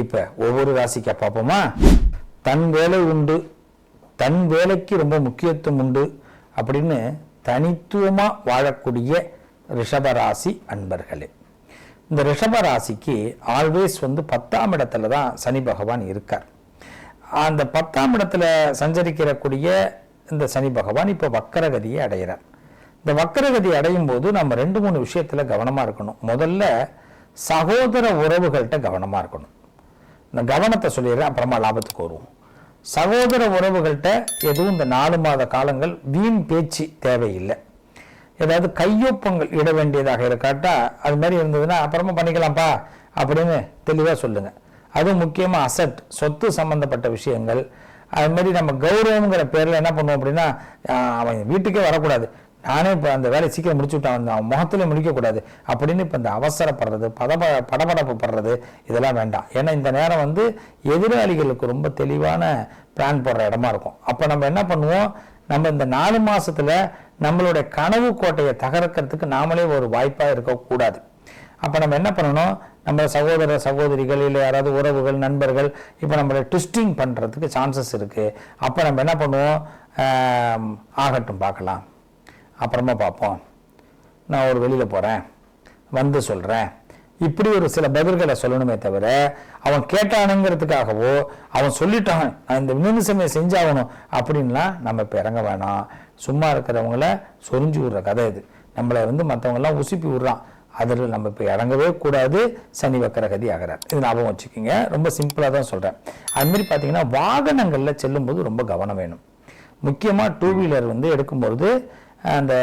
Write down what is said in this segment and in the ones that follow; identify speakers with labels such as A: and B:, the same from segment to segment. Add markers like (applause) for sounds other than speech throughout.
A: இப்ப ஒவ்வொரு ராசிக்கா பார்ப்போமா? தன் வேலை உண்டு தன் வேலைக்கு ரொம்ப முக்கியத்துவம் உண்டு அப்படின்னு தனித்துவமா வாழக்கூடிய ரிஷபராசி அன்பர்களே. இந்த ரிஷபராசிக்கு ஆல்வேஸ் வந்து பத்தாம் இடத்துல தான் சனி பகவான் இருக்கார். அந்த பத்தாம் இடத்துல சஞ்சரிக்கிறக்கூடிய இந்த சனி பகவான் இப்போ வக்கரகதியை அடைகிறார் இந்த வக்கரகதி அடையும் போது நம்ம ரெண்டு மூணு விஷயத்துல கவனமா இருக்கணும். முதல்ல சகோதர உறவுகள்கிட்ட கவனமா இருக்கணும். இந்த கவனத்தை சொல்லிடுறேன் அப்புறமா லாபத்துக்கு வருவோம். சகோதர உறவுகள்கிட்ட எதுவும் இந்த நாலு மாத காலங்கள் வீண் பேச்சு தேவையில்லை. ஏதாவது கையொப்பங்கள் இட வேண்டியதாக இருக்காட்டா அது மாதிரி இருந்ததுன்னா அப்புறமா பண்ணிக்கலாம்ப்பா அப்படின்னு தெளிவாக சொல்லுங்க. அதுவும் முக்கியமாக அசட் சொத்து சம்பந்தப்பட்ட விஷயங்கள். அது மாதிரி நம்ம கௌரவங்கிற பேரில் என்ன பண்ணுவோம் அப்படின்னா அவன் வீட்டுக்கே வரக்கூடாது. நானே இப்போ அந்த வேலையை சீக்கிரம் முடிச்சு விட்டான் அந்த அவன் முகத்திலே முடிக்கக்கூடாது அப்படின்னு இப்போ இந்த அவசரப்படுறது பதப படபடப்பு படுறது இதெல்லாம் வேண்டாம். ஏன்னா இந்த நேரம் வந்து எதிராளிகளுக்கு ரொம்ப தெளிவான பிளான் போடுற இடமா இருக்கும். அப்போ நம்ம என்ன பண்ணுவோம்? நம்ம இந்த நாலு மாதத்தில் நம்மளுடைய கனவு கோட்டையை தகர்க்கிறதுக்கு நாமளே ஒரு வாய்ப்பாக இருக்கக்கூடாது. அப்போ நம்ம என்ன பண்ணணும்? நம்ம சகோதர சகோதரிகள் இல்லை யாராவது உறவுகள் நண்பர்கள் இப்போ நம்மளை ட்விஸ்டிங் பண்ணுறதுக்கு சான்சஸ் இருக்குது அப்போ நம்ம என்ன பண்ணுவோம்? ஆகட்டும் பார்க்கலாம். அப்புறமா பார்ப்போம். நான் ஒரு வெளியில் போகிறேன் வந்து சொல்கிறேன் இப்படி ஒரு சில பதில்களை சொல்லணுமே தவிர அவன் கேட்டானுங்கிறதுக்காகவோ அவன் சொல்லிட்டான் நான் இந்த மினிசமே செஞ்சாகணும் அப்படின்லாம் நம்ம இப்போ இறங்க வேணாம். சும்மா இருக்கிறவங்கள சொரிஞ்சு விடுற கதை இது. நம்மளை வந்து மற்றவங்கெல்லாம் உசுப்பி விடுறான். அதில் நம்ம இப்போ இறங்கவே கூடாது. சனி வக்கர கதி ஆகிறார். இது ஞாபகம் வச்சுக்கோங்க. ரொம்ப சிம்பிளாக தான் சொல்கிறேன் அதுமாரி பார்த்தீங்கன்னா வாகனங்களில் செல்லும்போது ரொம்ப கவனம் வேணும். முக்கியமாக டூ வீலர் வந்து எடுக்கும்பொழுது அந்த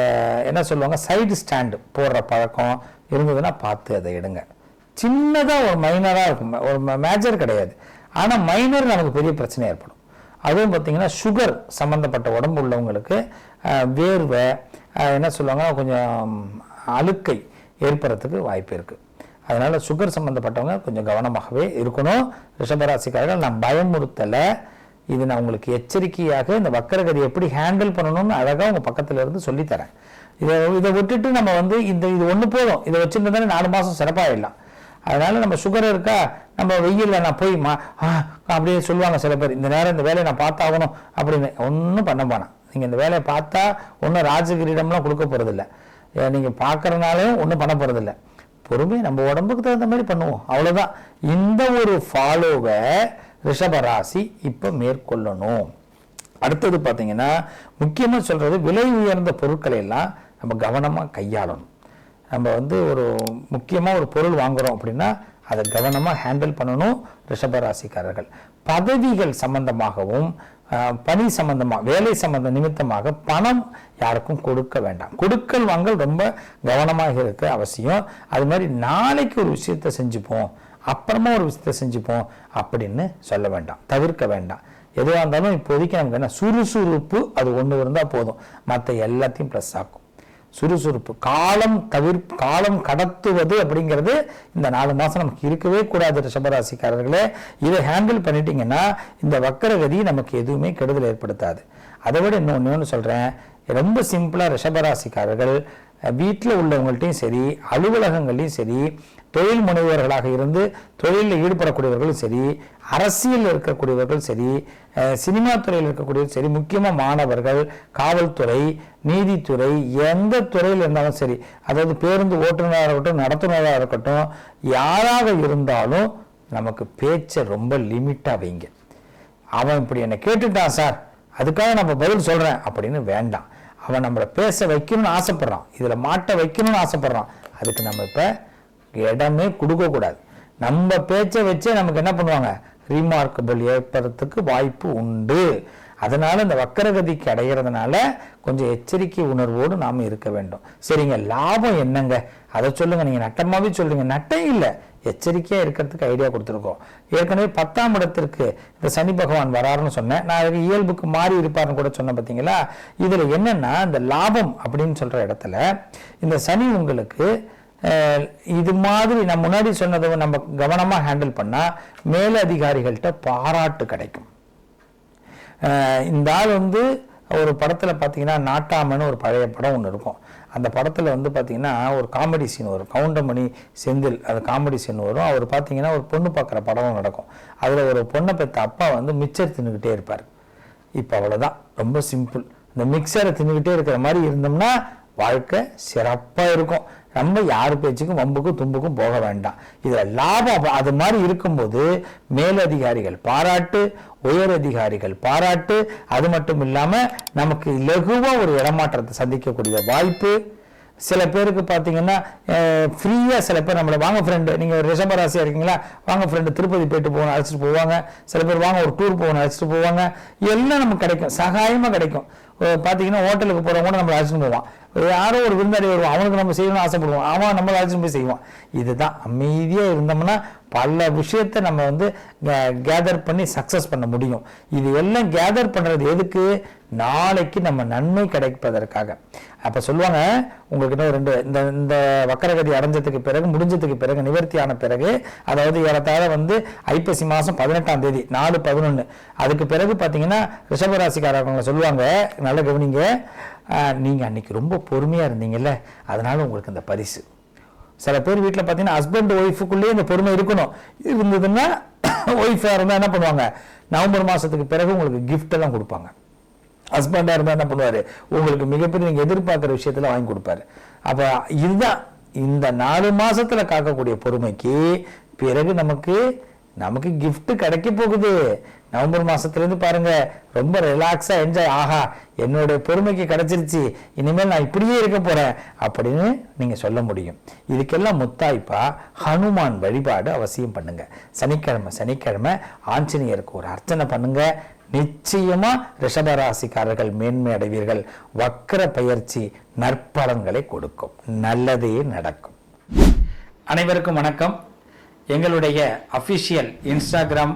A: uh, என்ன சொல்லுவாங்க? சைடு ஸ்டாண்டு போடுற பழக்கம் இருந்ததுன்னா பார்த்து அதை எடுங்க. சின்னதாக ஒரு மைனராக இருக்கும். ஒரு மேஜர் கிடையாது. ஆனால் மைனர் நமக்கு பெரிய பிரச்சனை ஏற்படும். அதுவும் பார்த்தீங்கன்னா சுகர் சம்மந்தப்பட்ட உடம்பு உள்ளவங்களுக்கு வேர்வை என்ன சொல்லுவாங்கன்னா கொஞ்சம் அழுக்கை ஏற்படுறதுக்கு வாய்ப்பு இருக்குது அதனால சுகர் சம்மந்தப்பட்டவங்க கொஞ்சம் கவனமாகவே இருக்கணும். ரிஷபராசிக்காரர்கள் நான் பயமுறுத்தலை. இது நான் உங்களுக்கு எச்சரிக்கையாக இந்த வக்கரகதி எப்படி ஹேண்டில் பண்ணணும்னு அழகாக உங்கள் பக்கத்தில் இருந்து சொல்லித்தரேன். இதை இதை விட்டுட்டு நம்ம வந்து இந்த இது ஒன்று போதும். இதை வச்சுருந்தா நாலு மாதம் சிறப்பாகிடலாம் அதனால் நம்ம சுகர் இருக்கா? நம்ம வெயிலில் நான் போய் மா ஆ, அப்படியே சொல்லுவாங்க சில பேர் இந்த நேரம் இந்த வேலையை நான் பார்த்தாகணும் அப்படின்னு. ஒன்றும் பண்ண போனேன் நீங்கள் இந்த வேலையை பார்த்தா ஒன்றும் ராஜகிரீடம்லாம் கொடுக்க போகிறதில்ல நீங்கள் பார்க்கறதுனாலும் ஒன்றும் பண்ண போகிறதில்ல பொறுமையாக நம்ம உடம்புக்கு தகுந்த மாதிரி பண்ணுவோம். அவ்வளோதான் இந்த ஒரு ஃபாலோவை ரிஷபராசி இப்போ மேற்கொள்ளணும். அடுத்தது பார்த்தீங்கன்னா முக்கியமாக சொல்கிறது விலை உயர்ந்த பொருட்களை எல்லாம் நம்ம கவனமாக கையாளணும். நம்ம வந்து ஒரு முக்கியமாக ஒரு பொருள் வாங்குறோம் அப்படின்னா அதை கவனமாக ஹேண்டில் பண்ணணும் ரிஷபராசிக்காரர்கள். பதவிகள் சம்பந்தமாகவும் பணி சம்பந்தமாக வேலை சம்பந்த நிமித்தமாக பணம் யாருக்கும் கொடுக்க வேண்டாம். கொடுக்கல் வாங்கல் ரொம்ப கவனமாக இருக்க அவசியம். அது மாதிரி நாளைக்கு ஒரு விஷயத்தை செஞ்சுப்போம். அப்புறமா ஒரு விஷயத்தை செஞ்சுப்போம் அப்படின்னு சொல்ல வேண்டாம். தவிர்க்க வேண்டாம். எதுவாக இருந்தாலும் இப்போதைக்கு நமக்கு என்ன? சுறுசுறுப்பு அது ஒன்று இருந்தால் போதும். மற்ற எல்லாத்தையும் ப்ளஸ் ஆக்கும். சுறுசுறுப்பு. காலம் தவிர் காலம் கடத்துவது அப்படிங்கிறது இந்த நாலு மாசம் நமக்கு இருக்கவே கூடாது ரிஷபராசிக்காரர்களே. இதை ஹேண்டில் பண்ணிட்டீங்கன்னா இந்த வக்கரகதி நமக்கு எதுவுமே கெடுதல் ஏற்படுத்தாது. அதை விட இன்னொன்று சொல்கிறேன் சொல்றேன். ரொம்ப சிம்பிளாக ரிஷபராசிக்காரர்கள் வீட்டில் உள்ளவங்கள்ட்டையும் சரி அலுவலகங்கள்லையும் சரி தொழில் முனைவர்களாக இருந்து தொழிலில் ஈடுபடக்கூடியவர்களும் சரி அரசியல் இருக்கக்கூடியவர்கள் சரி சினிமா துறையில் இருக்கக்கூடியவர்கள் சரி முக்கியமாக மாணவர்கள் காவல்துறை நீதித்துறை எந்த துறையில் இருந்தாலும் சரி அதாவது பேருந்து ஓட்டுநராக இருக்கட்டும் நடத்துனராக இருக்கட்டும் யாராக இருந்தாலும் நமக்கு பேச்சை ரொம்ப லிமிட்டாக வைங்க. அவன் இப்படி என்னை கேட்டுட்டான் சார் அதுக்காக நம்ம பதில் சொல்கிறேன் அப்படின்னு வேண்டாம். அவன் நம்மளை பேச வைக்கணும்னு ஆசைப்பட்றான். இதில் மாட்ட வைக்கணும்னு ஆசைப்பட்றான். அதுக்கு நம்ம இப்போ இடமே கொடுக்கக்கூடாது நம்ம பேச்சை வச்சே நமக்கு என்ன பண்ணுவாங்க? ரீமார்க்கபிள் ஏற்படுறதுக்கு வாய்ப்பு உண்டு. அதனால இந்த வக்கரகதிக்கு அடைகிறதுனால கொஞ்சம் எச்சரிக்கை உணர்வோடு நாம் இருக்க வேண்டும். சரிங்க லாபம் என்னங்க? அதை சொல்லுங்க நீங்கள் நட்டமாகவே சொல்கிறீங்க நட்டம் இல்லை. எச்சரிக்கையாக இருக்கிறதுக்கு ஐடியா கொடுத்துருக்கோம். ஏற்கனவே பத்தாம் இடத்திற்கு இந்த சனி பகவான் வராருன்னு சொன்னேன். நான் அதுக்கு இயல்புக்கு மாறி இருப்பாருன்னு கூட சொன்னேன் பார்த்தீங்களா இதில் என்னென்னா இந்த லாபம் அப்படின்னு சொல்கிற இடத்துல இந்த சனி உங்களுக்கு இது மாதிரி நான் முன்னாடி சொன்னதை நம்ம கவனமாக ஹேண்டில் பண்ணால் மேலதிகாரிகள்கிட்ட பாராட்டு கிடைக்கும். இந்த ஆள் வந்து ஒரு படத்தில் பார்த்தீங்கன்னா நாட்டாமன்னு ஒரு பழைய படம் ஒன்று இருக்கும். அந்த படத்தில் வந்து பார்த்தீங்கன்னா ஒரு காமெடி சீன் வரும். கவுண்டமணி செந்தில் அது காமெடி சீன் வரும். அவர் பார்த்தீங்கன்னா ஒரு பொண்ணு பார்க்குற படமும் நடக்கும். அதில் ஒரு பொண்ணை பெற்ற அப்பா வந்து மிச்சர் தின்னுக்கிட்டே இருப்பார். இப்போ அவ்வளோதான் ரொம்ப சிம்பிள் இந்த மிக்சரை தின்னுக்கிட்டே இருக்கிற மாதிரி இருந்தோம்னா வாழ்க்கை சிறப்பாக இருக்கும். நம்ம யார் பேச்சுக்கும் வம்புக்கும் தும்புக்கும் போக வேண்டாம். இதில் லாபம் அது மாதிரி இருக்கும்போது மேலதிகாரிகள் பாராட்டு உயர் அதிகாரிகள் பாராட்டு அது மட்டும் இல்லாமல் நமக்கு லகுவாக ஒரு இடமாற்றத்தை சந்திக்கக்கூடிய வாய்ப்பு. சில பேருக்கு பார்த்தீங்கன்னா ஃப்ரீயாக சில பேர் நம்மளை வாங்க ஃப்ரெண்டு நீங்கள் ரிஷபராசியாக இருக்கீங்களா? வாங்க ஃப்ரெண்டு திருப்பதி போயிட்டு போகணும் அழைச்சிட்டு போவாங்க. சில பேர் வாங்க ஒரு டூர் போகணும் அழைச்சிட்டு போவாங்க. எல்லாம் நமக்கு கிடைக்கும் சகாயமாக கிடைக்கும். பார்த்தீங்கன்னா ஹோட்டலுக்கு போகிறவங்க கூட நம்மளை அழைச்சிட்டு போவான். யாரோ ஒரு விருந்தாளி வருவான் அவனுக்கு நம்ம செய்யணும்னு ஆசைப்படுவோம் அவன் நம்மளை அழைச்சிட்டு போய் செய்வான். இதுதான் அமைதியாக இருந்தோம்னா பல விஷயத்தை நம்ம வந்து கேதர் பண்ணி சக்ஸஸ் பண்ண முடியும். இது எல்லாம் கேதர் பண்ணுறது எதுக்கு? நாளைக்கு நம்ம நன்மை கிடைப்பதற்காக. அப்போ சொல்லுவாங்க உங்களுக்கு இன்னும் ரெண்டு இந்த இந்த வக்கரகதி அடைஞ்சதுக்கு பிறகு முடிஞ்சதுக்கு பிறகு நிவர்த்தி ஆன பிறகு அதாவது ஏறத்தாழ வந்து ஐப்பசி மாதம் பதினெட்டாம் தேதி நாலு பதினொன்று அதுக்கு பிறகு பார்த்தீங்கன்னா ரிஷபராசிக்காரவங்களை சொல்லுவாங்க நல்ல கவனிங்க நீங்கள் அன்னைக்கு ரொம்ப பொறுமையாக இருந்தீங்கல்ல அதனால உங்களுக்கு இந்த பரிசு. சில பேர் வீட்டில் பார்த்தீங்கன்னா ஹஸ்பண்ட் ஒய்ஃபுக்குள்ளேயே இந்த பொறுமை இருக்கணும். இருந்ததுன்னா (coughs) ஒய்ஃபாக இருந்தால் என்ன பண்ணுவாங்க? நவம்பர் மாதத்துக்கு பிறகு உங்களுக்கு gift எல்லாம் கொடுப்பாங்க. ஹஸ்பண்டாக இருந்தால் என்ன பண்ணுவார்? உங்களுக்கு மிகப்பெரிய நீங்கள் எதிர்பார்க்குற விஷயத்தில் வாங்கி கொடுப்பாரு. அப்போ இதுதான் இந்த நாலு மாதத்தில் காக்கக்கூடிய பொறுமைக்கு பிறகு நமக்கு நமக்கு கிஃப்ட்டு கிடைக்க போகுது. நவம்பர் மாசத்துலேருந்து பாருங்க. ரொம்ப ரிலாக்ஸாக என்ஜாய் ஆஹா என்னுடைய பொறுமைக்கு கிடைச்சிருச்சு. இனிமேல் நான் இப்படியே இருக்க போகிறேன் அப்படின்னு நீங்க சொல்ல முடியும். இதுக்கெல்லாம் முத்தாய்ப்பா ஹனுமான் வழிபாடு அவசியம் பண்ணுங்க. சனிக்கிழமை சனிக்கிழமை ஆஞ்சநேயருக்கு ஒரு அர்ச்சனை பண்ணுங்க. நிச்சயமா ரிஷபராசிக்காரர்கள் மேன்மை அடைவீர்கள். வக்கர பயிற்சி நற்பலன்களை கொடுக்கும். நல்லதே நடக்கும். அனைவருக்கும் வணக்கம். எங்களுடைய official Instagram